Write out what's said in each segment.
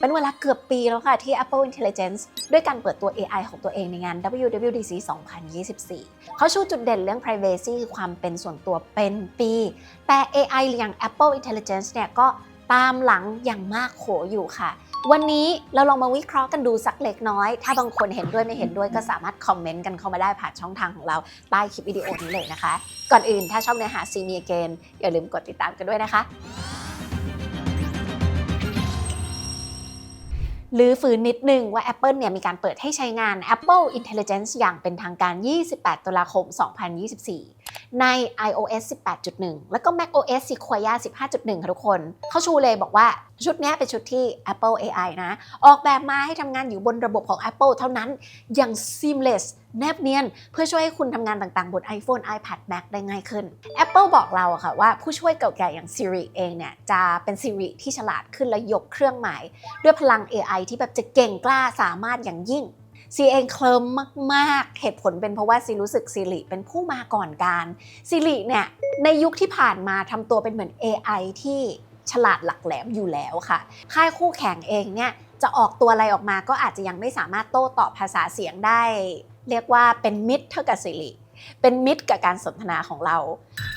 เป็นเวลาเกือบปีแล้วค่ะ ที่ Apple Intelligence ด้วยการเปิดตัว AI ของตัวเองในงาน WWDC 2024 เขาชูจุดเด่นเรื่อง privacy คือความเป็นส่วนตัวเป็นปี แต่ AI อย่าง Apple Intelligence เนี่ยก็ตามหลังอย่างมากโขอยู่ค่ะ วันนี้เราลองมาวิเคราะห์กันดูสักเล็กน้อย ถ้าบางคนเห็นด้วยไม่เห็นด้วยก็สามารถคอมเมนต์กันเข้ามาได้ผ่านช่องทางของเราใต้คลิปวิดีโอนี้เลยนะคะ ก่อนอื่นถ้าชอบเนื้อหาซีมีเกนอย่าลืมกดติดตามกันด้วยนะคะ หรือฝืนนิดนึงว่า Apple เนี่ยมีการเปิดให้ใช้งาน Apple Intelligence อย่างเป็นทางการ 28 ตุลาคม 2024 ใน iOS 18.1 แล้วก็ macOS Sequoia 15.1 ค่ะทุกคน เขาชูเลยบอกว่าชุดนี้เป็นชุดที่ Apple AI นะ ออกแบบมาให้ทำงานอยู่บนระบบของ Apple เท่านั้นอย่าง seamless แนบเนียน เพื่อช่วยให้คุณทำงานต่างๆ บน iPhone, iPad, Mac ได้ง่ายขึ้น Apple บอกเราอะค่ะว่าผู้ช่วยเก่าแก่อย่าง Siri เองเนี่ย จะเป็น Siri ที่ฉลาดขึ้นและยกเครื่องหมาย ด้วยพลัง AI ที่แบบจะเก่งกล้าสามารถอย่างยิ่ง ซีเองเคลิมมากๆ เหตุผลเป็นเพราะว่าซีรู้สึกซีริเป็นผู้มาก่อนการซีริเนี่ยในยุคที่ผ่านมาทำตัวเป็นเหมือน AI ที่ฉลาดหลักแหลมอยู่แล้วค่ะ ค่ายคู่แข่งเองเนี่ยจะออกตัวอะไรออกมาก็อาจจะยังไม่สามารถโต้ตอบภาษาเสียงได้ เรียกว่าเป็นมิตรเท่ากับซีริเป็นมิตรกับการสนทนาของเรา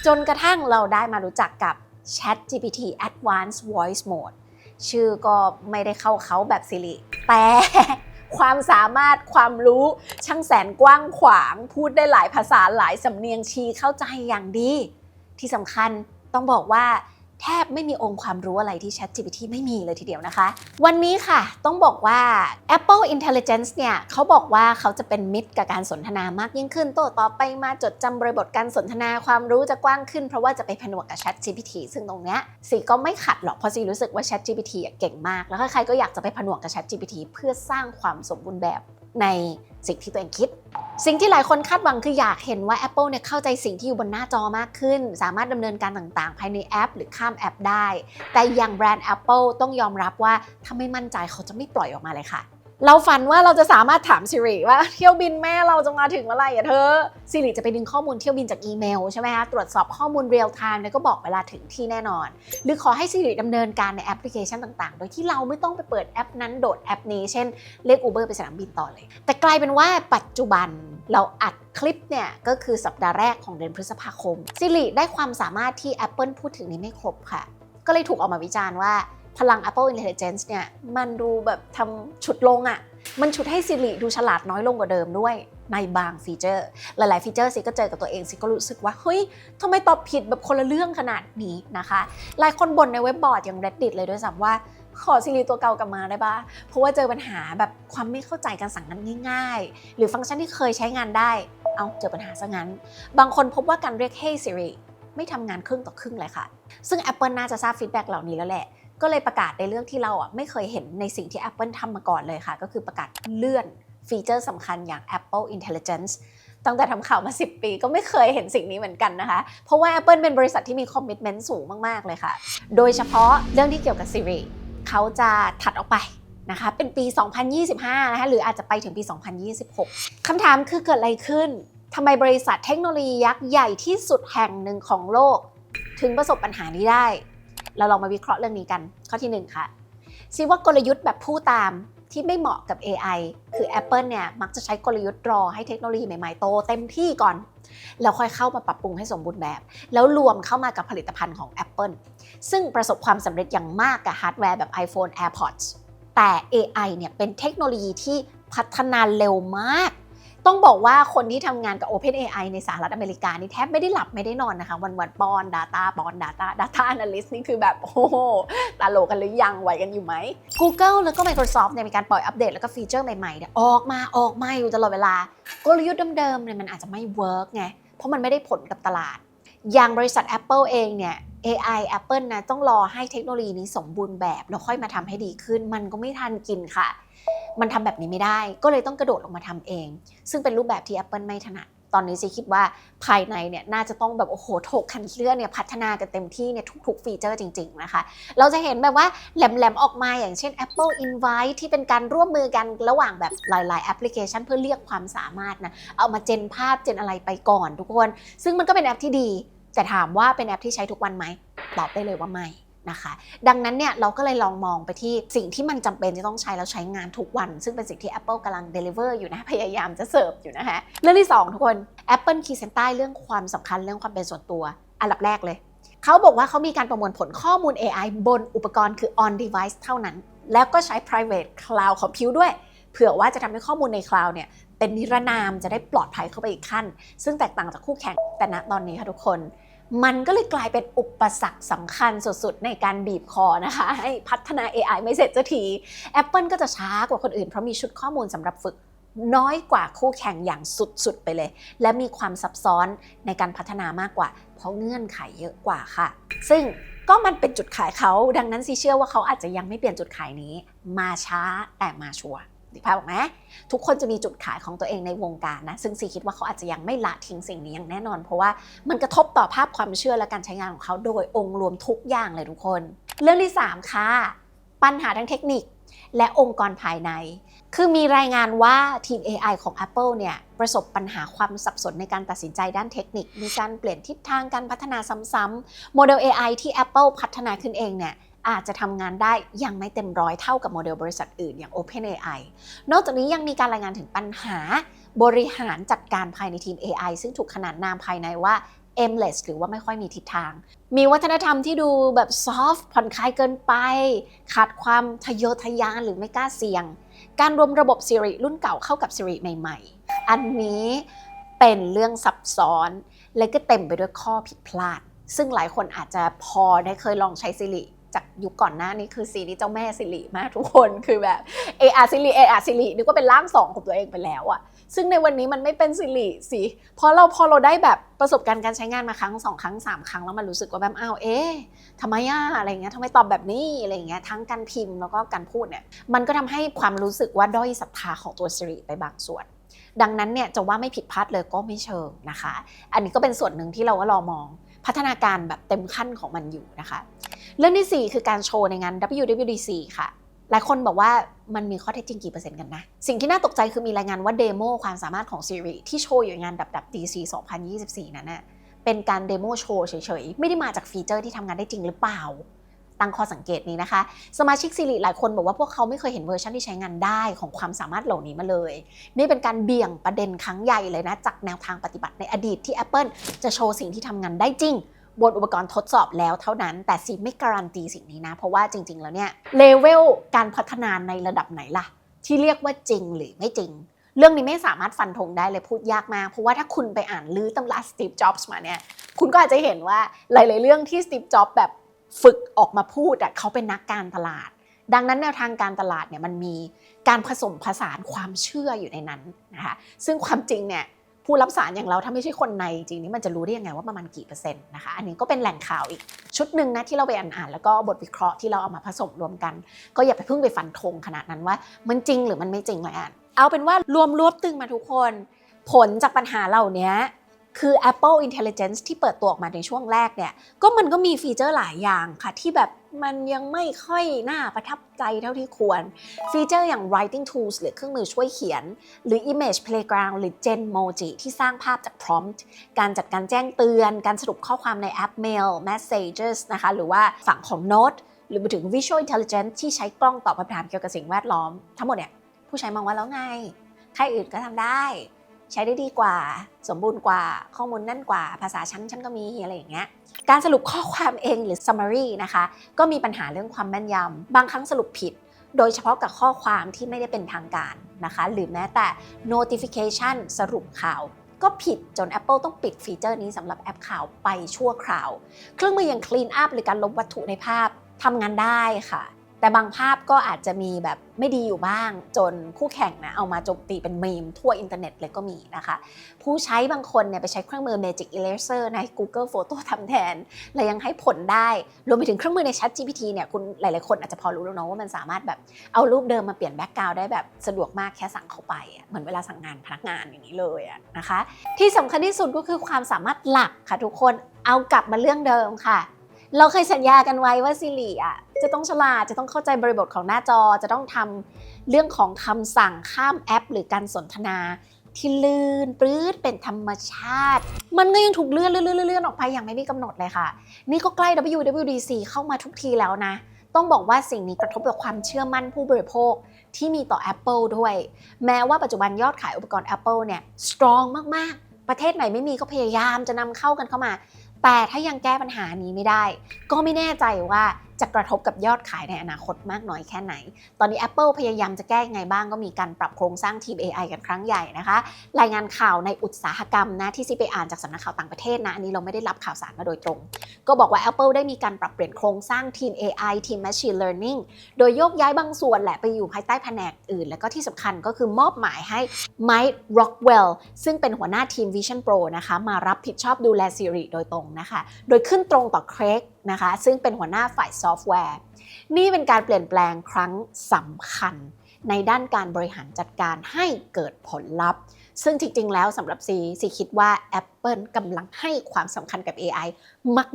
จนกระทั่งเราได้มารู้จักกับ Chat GPT Advanced Voice Mode ชื่อก็ไม่ได้เข้าเขาแบบสิริแต่ ความสามารถความรู้ช่างแสนกว้างขวาง พูดได้หลายภาษาหลายสำเนียงชีเข้าใจอย่างดี ที่สำคัญต้องบอกว่า แทบไม่มีองค์ความรู้อะไรที่ ChatGPT ไม่มีเลยทีเดียวนะคะ วันนี้ค่ะต้องบอกว่า Apple Intelligence เนี่ยเขาบอกว่าเขาจะเป็นมิตรกับการสนทนามากยิ่งขึ้น โต้ตอบไปมาจดจำบริบทการสนทนาความรู้จะกว้างขึ้น เพราะว่าจะไปผนวกกับ ChatGPT ซึ่งตรงเนี้ยสีก็ไม่ขัดหรอกเพราะสีรู้สึกว่า ChatGPT เก่งมาก แล้วใครๆก็อยากจะไปผนวกกับ ChatGPT เพื่อสร้างความสมบูรณ์แบบใน สิ่งที่ตัวเองคิด สิ่งที่หลายคนคาดหวังคืออยากเห็นว่า Apple เนี่ยเข้าใจสิ่งที่อยู่บนหน้าจอมากขึ้น สามารถดำเนินการต่างๆ ภายในแอป หรือข้ามแอปได้ แต่อย่างแบรนด์ Apple ต้องยอมรับว่าถ้าไม่มั่นใจเขาจะไม่ปล่อยออกมาเลยค่ะ เราฝันว่าเราจะสามารถถาม Siri ว่าเที่ยวบินแม่เราจะมาถึงเมื่อไหร่อะเธอ Siri จะไปดึงข้อมูลเที่ยวบินจากอีเมลใช่ไหมคะตรวจสอบข้อมูลเรียลไทม์แล้วก็บอกเวลาถึงที่แน่นอน หรือขอให้ Siri ดำเนินการในแอปพลิเคชันต่างๆ โดยที่เราไม่ต้องไปเปิดแอปนั้นโดดแอปนี้เช่นเรียก Uber ไปสนามบินต่อเลย แต่กลายเป็นว่าปัจจุบันเราอัดคลิปเนี่ยก็คือสัปดาห์แรกของเดือนพฤษภาคม Siri ได้ความสามารถที่ Apple พูดถึงนี้ไม่ครบค่ะ ก็เลยถูกออกมาวิจารณ์ว่า พลัง Apple Intelligence เนี่ยมันดูแบบทำฉุดลงอะ่ะ มันฉุดให้ Siri ดูฉลาดน้อยลงกว่าเดิมด้วยในบางฟีเจอร์ หลาย ๆ ฟีเจอร์สิก็เจอกับตัวเองสิก็รู้สึกว่า เฮ้ยทำไมตอบผิดแบบคนละเรื่องขนาดนี้นะคะ หลายคนบ่นในเว็บบอร์ดอย่าง Reddit เลยด้วยซ้ำว่าขอ Siri ตัวเก่ากลับมาได้ปะเพราะว่าเจอปัญหาแบบความไม่เข้าใจการสั่งงานง่าย ๆ หรือฟังก์ชันที่เคยใช้งานได้ เอาเจอปัญหาซะงั้น บางคนพบว่าการเรียก Hey Siri ไม่ทำงานครึ่งต่อครึ่งเลยค่ะ ซึ่ง Apple น่าจะทราบฟีดแบ็กเหล่านี้แล้วแหละ ก็เลยประกาศในเรื่องที่เราอะไม่เคยเห็นในสิ่งที่ Apple ทำมาก่อนเลยค่ะ ก็คือประกาศเลื่อนฟีเจอร์สำคัญอย่าง Apple Intelligence ตั้งแต่ทำข่าวมา 10 ปีก็ไม่เคยเห็นสิ่งนี้เหมือนกันนะคะ เพราะว่า Apple เป็นบริษัทที่มีคอมมิชเมนต์สูงมาก ๆ เลยค่ะ โดยเฉพาะเรื่องที่เกี่ยวกับ Siri เขาจะถัดออกไปนะคะ เป็นปี 2025 นะคะ หรืออาจจะไปถึงปี 2026 คำถามคือเกิดอะไรขึ้น ทำไมบริษัทเทคโนโลยียักษ์ใหญ่ที่สุดแห่งหนึ่งของโลก ถึงประสบปัญหานี้ได้ เราลองมาวิเคราะห์เรื่องนี้กัน ข้อที่ 1 ค่ะซิว่ากลยุทธ์แบบผู้ตามที่ไม่เหมาะกับ AI คือ Apple เนี่ยมักจะใช้กลยุทธ์รอให้เทคโนโลยีใหม่ๆโตเต็มที่ก่อน แล้วค่อยเข้ามาปรับปรุงให้สมบูรณ์แบบ แล้วรวมเข้ามากับผลิตภัณฑ์ของ Apple ซึ่งประสบความสำเร็จอย่างมากกับฮาร์ดแวร์แบบ iPhone AirPods แต่ AI เนี่ยเป็นเทคโนโลยีที่พัฒนาเร็วมาก ต้องบอกว่าคนที่ทำงานกับ OpenAI ในสหรัฐอเมริกานี่แทบไม่ได้หลับไม่ได้นอนนะคะ วันวันป้อน Data ป้อน Data Data Analyst นี่คือแบบโอ้โหตาโลกันหรือยังไหวกันอยู่ไหม Google แล้วก็ Microsoft เนี่ยมีการปล่อยอัปเดตแล้วก็ฟีเจอร์ใหม่ๆเนี่ยออกมาออกมาอยู่ตลอดเวลากลยุทธ์เดิมๆเนี่ยมันอาจจะไม่เวิร์กไงเพราะมันไม่ได้ผลกับตลาด อย่างบริษัท Apple เองเนี่ย AI Apple นะต้องรอให้เทคโนโลยีนี้สมบูรณ์แบบแล้วค่อยมาทำให้ดีขึ้น มันก็ไม่ทันกินค่ะ มันทำแบบนี้ไม่ได้ ก็เลยต้องกระโดดลงมาทำเอง ซึ่งเป็นรูปแบบที่ Apple ไม่ถนัดตอนนี้ซีคิดว่าภายในเนี่ยน่าจะต้องแบบโอ้โหถกคันเลือเนี่ยพัฒนากันเต็มที่เนี่ยทุกๆ ฟีเจอร์จริง ๆ นะคะ เราจะเห็นแบบว่าแหลมๆ ออกมาอย่างเช่น Apple Invite ที่เป็นการร่วมมือกันระหว่างแบบหลายๆ แอปพลิเคชันเพื่อเรียกความสามารถนะ เอามาเจนภาพเจนอะไรไปก่อนทุกคน ซึ่งมันก็เป็นแอปที่ดี แต่ถามว่าเป็นแอปที่ใช้ทุกวันไหมตอบได้เลยว่าไม่นะคะ ดังนั้นเนี่ยเราก็เลยลองมองไปที่สิ่งที่มันจำเป็นจะต้องใช้แล้วใช้งานทุกวัน ซึ่งเป็นสิ่งที่ Apple กำลัง deliver อยู่นะพยายามจะเสิร์ฟอยู่นะคะ เรื่องที่ 2 ทุกคน Apple ขีดเส้นใต้เรื่องความสำคัญเรื่องความเป็นส่วนตัว อันดับแรกเลย เขาบอกว่าเขามีการประมวลผลข้อมูล AI บนอุปกรณ์คือ on device เท่านั้น แล้วก็ใช้ private cloud compute ด้วย เผื่อว่าจะทำให้ข้อมูลในคลาวด์เนี่ยเป็นนิรนามจะได้ปลอดภัยเข้าไปอีกขั้น ซึ่งแตกต่างจากคู่แข่งแต่ณตอนนี้ค่ะทุกคน มันก็เลยกลายเป็นอุปสรรคสำคัญสุดๆ ในการบีบคอนะคะ ให้พัฒนา AI ไม่เสร็จสักที Apple ก็จะช้ากว่าคนอื่นเพราะมีชุดข้อมูลสำหรับฝึกน้อยกว่าคู่แข่งอย่างสุดๆ ไปเลย และมีความซับซ้อนในการพัฒนามากกว่า เพราะเงื่อนไขเยอะกว่าค่ะ ซึ่งก็มันเป็นจุดขายเขา ดังนั้นซีเชื่อว่าเขาอาจจะยังไม่เปลี่ยนจุดขายนี้ มาช้าแต่มาชัวร์ ดิภาบอกไหมทุกคนจะมีจุดขายของตัวเองในวงการนะ ซึ่งซีคิดว่าเขาอาจจะยังไม่ละทิ้งสิ่งนี้อย่างแน่นอน เพราะว่ามันกระทบต่อภาพความเชื่อและการใช้งานของเขาโดยองค์รวมทุกอย่างเลยทุกคน เรื่องที่ 3 ค่ะ ปัญหาทางเทคนิคและองค์กรภายใน คือมีรายงานว่าทีม AI ของ Apple เนี่ยประสบปัญหาความสับสนในการตัดสินใจด้านเทคนิค มีการเปลี่ยนทิศทางการพัฒนาซ้ำๆโมเดล AI ที่ Apple พัฒนาขึ้นเองเนี่ย อาจจะทำงานได้ยังไม่เต็มร้อยเท่ากับโมเดลบริษัทอื่นอย่าง OpenAI นอกจากนี้ยังมีการรายงานถึงปัญหา บริหารจัดการภายในทีม AI ซึ่งถูกขนานนามภายในว่า aimless หรือว่าไม่ค่อยมีทิศทาง มีวัฒนธรรมที่ดูแบบซอฟต์ผ่อนคลายเกินไป ขาดความทะเยอทะยานหรือไม่กล้าเสี่ยง การรวมระบบ Siri รุ่นเก่าเข้ากับ Siri ใหม่ ๆ อันนี้เป็นเรื่องซับซ้อน และก็เต็มไปด้วยข้อผิดพลาด ซึ่งหลายคนอาจจะพอได้เคยลองใช้ Siri จากยุคก่อนหน้านี้คือซีนี่เจ้าแม่สิริมากทุกคนคือแบบเออาซิริเออาซิรินึกว่าเป็นร่างสองของตัวเองไปแล้วอะซึ่งในวันนี้มันไม่เป็นสิริสิเพราะเราพอเราได้แบบประสบการณ์การใช้งานมาครั้งสองครั้งสามครั้งแล้วมันรู้สึกว่าแบบอ้าวเอ๊ะทำไมอะอะไรเงี้ยทำไมตอบแบบนี้อะไรเงี้ยทั้งการพิมพ์แล้วก็การพูดเนี่ยมันก็ทำให้ความรู้สึกว่าด้อยศรัทธาของตัวสิริไปบางส่วนดังนั้นเนี่ยจะว่าไม่ผิดพลาดเลยก็ไม่เชิงนะคะ อันนี้ก็เป็นส่วนหนึ่งที่เราก็รอมองพัฒนาการแบบเต็มขั้นของมันอยู่นะคะ เรื่องที่ 4 คือการโชว์ในงาน WWDC ค่ะ หลายคนบอกว่ามันมีข้อเท็จจริงกี่เปอร์เซ็นต์กันนะ สิ่งที่น่าตกใจคือมีรายงานว่าเดโมความสามารถของ Siri ที่โชว์อยู่ในงานดับดับ DC 2024 นั้นน่ะเป็นการเดโมโชว์เฉยๆ ไม่ได้มาจากฟีเจอร์ที่ทำงานได้จริงหรือเปล่า ตั้งข้อสังเกตนี้นะคะ สมาชิก Siri หลายคนบอกว่าพวกเขาไม่เคยเห็นเวอร์ชันที่ใช้งานได้ของความสามารถเหล่านี้มาเลย นี่เป็นการเบี่ยงประเด็นครั้งใหญ่เลยนะ จากแนวทางปฏิบัติในอดีตที่ Apple จะโชว์สิ่งที่ทำงานได้จริง บนอุปกรณ์ทดสอบแล้วเท่านั้น แต่ซีไม่การันตีสิ่งนี้นะ เพราะว่าจริง ๆ แล้วเนี่ยเลเวลการพัฒนาในระดับไหนล่ะ ที่เรียกว่าจริงหรือไม่จริง เรื่องนี้ไม่สามารถฟันธงได้เลยพูดยากมาก เพราะว่าถ้าคุณไปอ่านลือตำราสตีฟจ็อบส์มาเนี่ยคุณก็อาจจะเห็นว่าหลาย ๆ เรื่องที่สตีฟจ็อบส์แบบฝึกออกมาพูดอะเขาเป็นนักการตลาด ดังนั้นแนวทางการตลาดเนี่ยมันมีการผสมผสานความเชื่ออยู่ในนั้นนะคะซึ่งความจริงเนี่ย ผู้รับสารอย่างเราถ้าไม่ใช่คนในจริงนี่มันจะรู้ได้ยังไงว่าประมาณกี่เปอร์เซ็นต์นะคะอันนี้ก็เป็นแหล่งข่าวอีกชุดหนึ่งนะที่เราไปอ่านๆแล้วก็บทวิเคราะห์ที่เราเอามาผสมรวมกัน ก็อย่าไปเพิ่งไปฟันธงขนาดนั้นว่า มันจริงหรือมันไม่จริงเลยอ่านเอาเป็นว่ารวมรวบตึงมาทุกคน ผลจากปัญหาเหล่านี้ คือ Apple Intelligence ที่เปิดตัวออกมาในช่วงแรกเนี่ย ก็มันก็มีฟีเจอร์หลายอย่างค่ะ ที่แบบมันยังไม่ค่อยน่าประทับใจเท่าที่ควร ฟีเจอร์อย่าง writing tools หรือเครื่องมือช่วยเขียน หรือ image playground หรือ Genmoji ที่สร้างภาพจาก prompt การจัดการแจ้งเตือน การสรุปข้อความในแอป mail messages นะคะ หรือว่าฝั่งของ note หรือไปถึง visual intelligence ที่ใช้กล้องตอบคำถามเกี่ยวกับสิ่งแวดล้อม ทั้งหมดเนี่ยผู้ใช้มองว่าแล้วไง ใครอื่นก็ทำได้ ใช้ได้ดีกว่า สมบูรณ์กว่า ข้อมูลแน่นกว่า ภาษาชั้นฉันก็มีอะไรอย่างเงี้ย การสรุปข้อความเองหรือ summary นะคะ ก็มีปัญหาเรื่องความแม่นยำ บางครั้งสรุปผิด โดยเฉพาะกับข้อความที่ไม่ได้เป็นทางการนะคะ หรือแม้แต่ notification สรุปข่าวก็ผิดจน Apple ต้องปิดฟีเจอร์นี้สำหรับแอปข่าวไปชั่วคราว เครื่องมืออย่าง Clean Up หรือการลบวัตถุในภาพทำงานได้ค่ะ แต่บางภาพก็อาจจะมีแบบไม่ดีอยู่บ้าง จนคู่แข่งนะเอามาโจมตีเป็นมีมทั่วอินเทอร์เน็ตเลยก็มีนะคะ ผู้ใช้บางคนเนี่ยไปใช้เครื่องมือ Magic Eraser ใน Google Photo ทำแทน และยังให้ผลได้ รวมไปถึงเครื่องมือใน Chat GPT เนี่ยคุณหลายๆคนอาจจะพอรู้แล้วเนาะว่ามันสามารถแบบเอารูปเดิมมาเปลี่ยนแบ็กกราวด์ได้แบบสะดวกมากแค่สั่งเข้าไปอะเหมือนเวลาสั่งงานพนักงานอย่างนี้เลยอะนะคะ ที่สำคัญที่สุดก็คือความสามารถหลักค่ะทุกคนเอากลับมาเรื่องเดิมค่ะ เราเคยสัญญากันไว้ว่าซิริอะจะต้องฉลาดจะต้องเข้าใจบริบทของหน้าจอ จะต้องทำเรื่องของคำสั่งข้ามแอป หรือการสนทนาที่ลื่นปลื้ดเป็นธรรมชาติ มันก็ยังถูกเลื่อนเลื่อนเลื่อนเลื่อนออกไปอย่างไม่มีกำหนดเลยค่ะ นี่ก็ใกล้ WWDC เข้ามาทุกทีแล้วนะ ต้องบอกว่าสิ่งนี้กระทบกับความเชื่อมั่นผู้บริโภคที่มีต่อ Apple ด้วย แม้ว่าปัจจุบันยอดขายอุปกรณ์ Apple เนี่ย strong มาก ๆ ประเทศไหนไม่มีก็พยายามจะนำเข้ากันเข้ามา แต่ถ้ายังแก้ปัญหานี้ไม่ได้ ก็ไม่แน่ใจว่า จะกระทบกับยอดขายในอนาคตมากน้อยแค่ไหน ตอนนี้ Apple พยายามจะแก้ยังไงบ้างก็มีการปรับโครงสร้างทีม AI กันครั้งใหญ่นะคะ รายงานข่าวในอุตสาหกรรมนะที่ซีไปอ่านจากสำนักข่าวต่างประเทศนะอันนี้เราไม่ได้รับข่าวสารมาโดยตรง ก็บอกว่า Apple ได้มีการปรับเปลี่ยนโครงสร้างทีม AI ทีม Machine Learning โดยโยกย้ายบางส่วนแหละไปอยู่ภายใต้แผนกอื่น แล้วก็ที่สำคัญก็คือมอบหมายให้ Mike Rockwell ซึ่งเป็นหัวหน้าทีม Vision Pro นะคะมารับผิดชอบดูแล Siri โดยตรงนะคะ โดยขึ้นตรงต่อ Craig นะคะ ซึ่งเป็นหัวหน้าฝ่ายซอฟต์แวร์ นี่เป็นการเปลี่ยนแปลงครั้งสำคัญ ในด้านการบริหารจัดการให้เกิดผลลัพธ์ ซึ่งจริง ๆ แล้วสำหรับซีซีคิดว่า Apple กำลังให้ความสำคัญกับ AI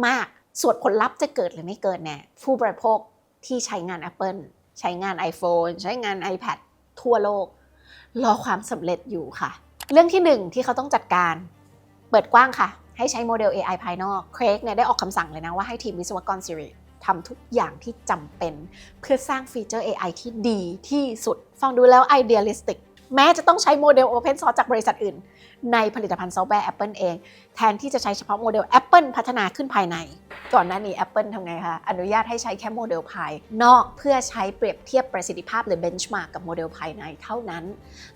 มาก ๆ ส่วนผลลัพธ์จะเกิดหรือไม่เกิดเนี่ยผู้บริโภคที่ใช้งาน Apple ใช้งาน iPhone ใช้งาน iPad ทั่วโลก รอความสำเร็จอยู่ค่ะ เรื่องที่หนึ่งที่เขาต้องจัดการ เปิดกว้างค่ะ ให้ใช้โมเดล AI ภายนอกเครกเนี่ยได้ออกคำสั่งเลยนะว่าให้ทีมวิศวกร Siri ทำทุกอย่างที่จำเป็น เพื่อสร้างฟีเจอร์ AI ที่ดีที่สุด ฟังดูแล้ว idealistic แม้จะต้องใช้โมเดล Open Source จากบริษัทอื่น ในผลิตภัณฑ์ซอฟต์แวร์ Apple เอง แทนที่จะใช้เฉพาะโมเดล Apple พัฒนาขึ้นภายใน ก่อนหน้านี้ Apple ทำไงคะ อนุญาตให้ใช้แค่โมเดลภาย นอกเพื่อใช้เปรียบเทียบประสิทธิภาพหรือ benchmark กับโมเดลภายในเท่านั้น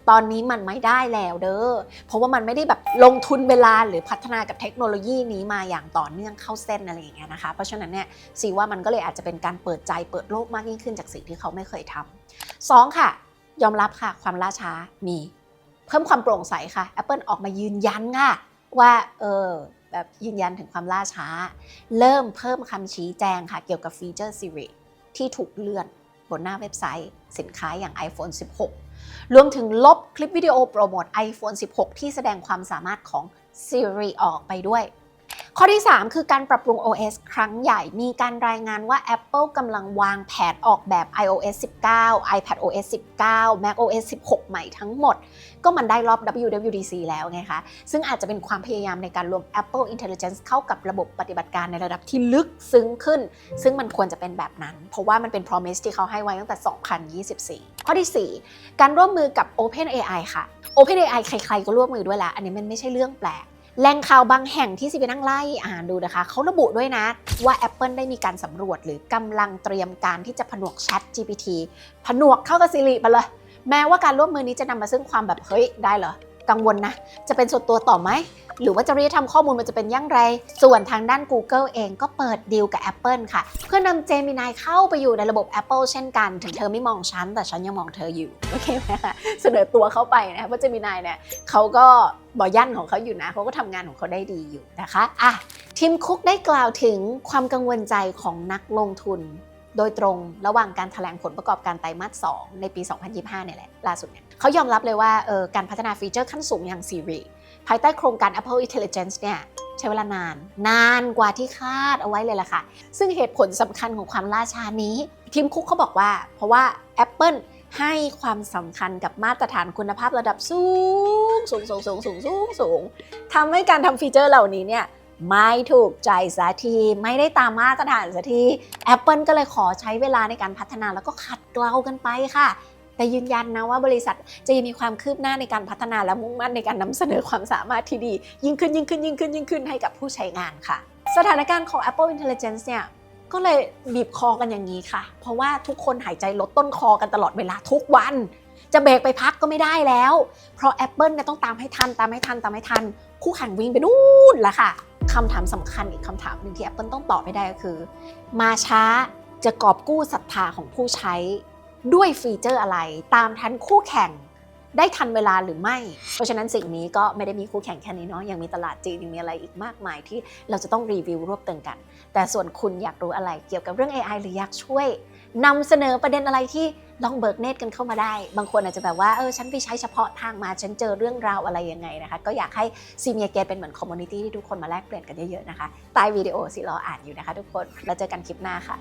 ตอนนี้มันไม่ได้แล้วเด้อ เพราะว่ามันไม่ได้แบบลงทุนเวลาหรือพัฒนากับเทคโนโลยีนี้มาอย่างต่อเนื่องเข้าเส้นอะไรอย่างเงี้ยนะคะ เพราะฉะนั้นเนี่ยสีว่ามันก็เลยอาจจะเป็นการเปิดใจเปิดโลกมากยิ่งขึ้นจากสิ่งที่เขาไม่เคยทำสองค่ะ ยอมรับค่ะความล่าช้ามี เพิ่มความโปร่งใสค่ะ Apple ออกมายืนยันค่ะว่าเออแบบยืนยันถึงความล่าช้า เริ่มเพิ่มคำชี้แจงค่ะ เกี่ยวกับฟีเจอร์ Siri ที่ถูกเลื่อนบนหน้าเว็บไซต์ สินค้าอย่าง iPhone 16 รวมถึงลบคลิปวิดีโอโปรโมท iPhone 16 ที่แสดงความสามารถของ Siri ออกไปด้วย ข้อที่ 3 คือการปรับปรุง OS ครั้งใหญ่ มีการรายงานว่า Apple กำลังวางแผนออกแบบ iOS 19 iPadOS 19 macOS 16 ใหม่ทั้งหมด ก็มันได้รอบ WWDC แล้วไงคะ ซึ่งอาจจะเป็นความพยายามในการรวม Apple Intelligence เข้ากับระบบปฏิบัติการในระดับที่ลึกซึ้งขึ้น ซึ่งมันควรจะเป็นแบบนั้น เพราะว่ามันเป็น promise ที่เขาให้ไว้ตั้งแต่ 2024 ข้อที่ 4 การร่วมมือกับ OpenAI ค่ะ OpenAI ใครๆก็ร่วมมือด้วยละอันนี้มันไม่ใช่เรื่องแปลก แหล่งข่าวบางแห่งที่ซิไปนั่งไล่อ่านดูนะคะ เขาระบุด้วยนะว่า Apple ได้มีการสำรวจหรือกำลังเตรียมการที่จะผนวก Chat GPT ผนวกเข้ากับ Siri ไปเลย แม้ว่าการร่วมมือนี้จะนำมาซึ่งความแบบเฮ้ยได้เหรอ กังวลนะ จะเป็นส่วนตัวต่อไหม หรือว่าจริยธรรมข้อมูลมันจะเป็นอย่างไร ส่วนทางด้าน Google เองก็เปิดดีลกับ Apple ค่ะ เพื่อนำ Gemini เข้าไปอยู่ในระบบ Apple เช่นกัน ถึงเธอไม่มองฉัน แต่ฉันยังมองเธออยู่ โอเคไหมคะเสนอตัวเข้าไปนะเพราะ Gemini เนี่ยเขาก็บอยั่นของเขาอยู่นะเขาก็ทำงานของเขาได้ดีอยู่นะคะอะทีมคุกได้กล่าวถึงความกังวลใจของนักลงทุน โดยตรงระหว่างการถแถลงผลประกอบการไตรมาส 2 ในปี 2025 เนี่ยแหละ ล่าสุดเนี่ยเขายอมรับเลยว่าเออการพัฒนาฟีเจอร์ขั้นสูงอย่าง Siri ภายใต้โครงการ Apple Intelligence เนี่ยใช้เวลานาน นานกว่าที่คาดเอาไว้เลยล่ะค่ะ ซึ่งเหตุผลสำคัญของความล่าช้านี้ ทีมคุกเขาบอกว่า เพราะว่า Apple ให้ความสำคัญกับมาตรฐานคุณภาพระดับสูง สูงสูงสูงสูงสูงสูงทำให้การทำฟีเจอร์เหล่านี้เนี่ย ไม่ถูกใจสักทีไม่ได้ตามมาตรฐานสักที Apple ก็เลยขอใช้เวลาในการพัฒนาแล้วก็ขัดเกลากันไปค่ะ แต่ยืนยันนะว่าบริษัทจะยังมีความคืบหน้าในการพัฒนาและมุ่งมั่นในการนำเสนอความสามารถที่ดี ยิ่งขึ้นยิ่งขึ้นยิ่งขึ้นยิ่งขึ้นให้กับผู้ใช้งานค่ะ สถานการณ์ของ Apple Intelligence เนี่ยก็เลยบีบคอกันอย่างนี้ค่ะ เพราะว่าทุกคนหายใจลดต้นคอกันตลอดเวลาทุกวัน จะเบรกไปพักก็ไม่ได้แล้ว เพราะ Apple เนี่ยต้องตามให้ทันตามให้ทันตามให้ทัน คู่แข่งวิ่งไปนู่นล้วค่ะ คำถามสำคัญอีกคำถามหนึ่งที่ Apple ต้องตอบให้ได้ก็คือ มาช้าจะกอบกู้ศรัทธาของผู้ใช้ด้วยฟีเจอร์อะไร ตามทันคู่แข่งได้ทันเวลาหรือไม่ เพราะฉะนั้นสิ่งนี้ก็ไม่ได้มีคู่แข่งแค่นี้เนาะ ยังมีตลาดจีนยังมีอะไรอีกมากมายที่เราจะต้องรีวิวรวบตึงกัน แต่ส่วนคุณอยากรู้อะไรเกี่ยวกับเรื่อง AI หรืออยากช่วย นำเสนอประเด็นอะไรที่ลองเบิกเนตกันเข้ามาได้ บางคนอาจจะแบบว่าเออฉันไปใช้เฉพาะทางมาฉันเจอเรื่องราวอะไรยังไงนะคะ ก็อยากให้ซีเมียเกตเป็นเหมือนคอมมูนิตี้ที่ทุกคนมาแลกเปลี่ยนกันเยอะๆนะคะใต้วิดีโอสิรออ่านอยู่นะคะ ทุกคนแล้วเจอกันคลิปหน้าค่ะ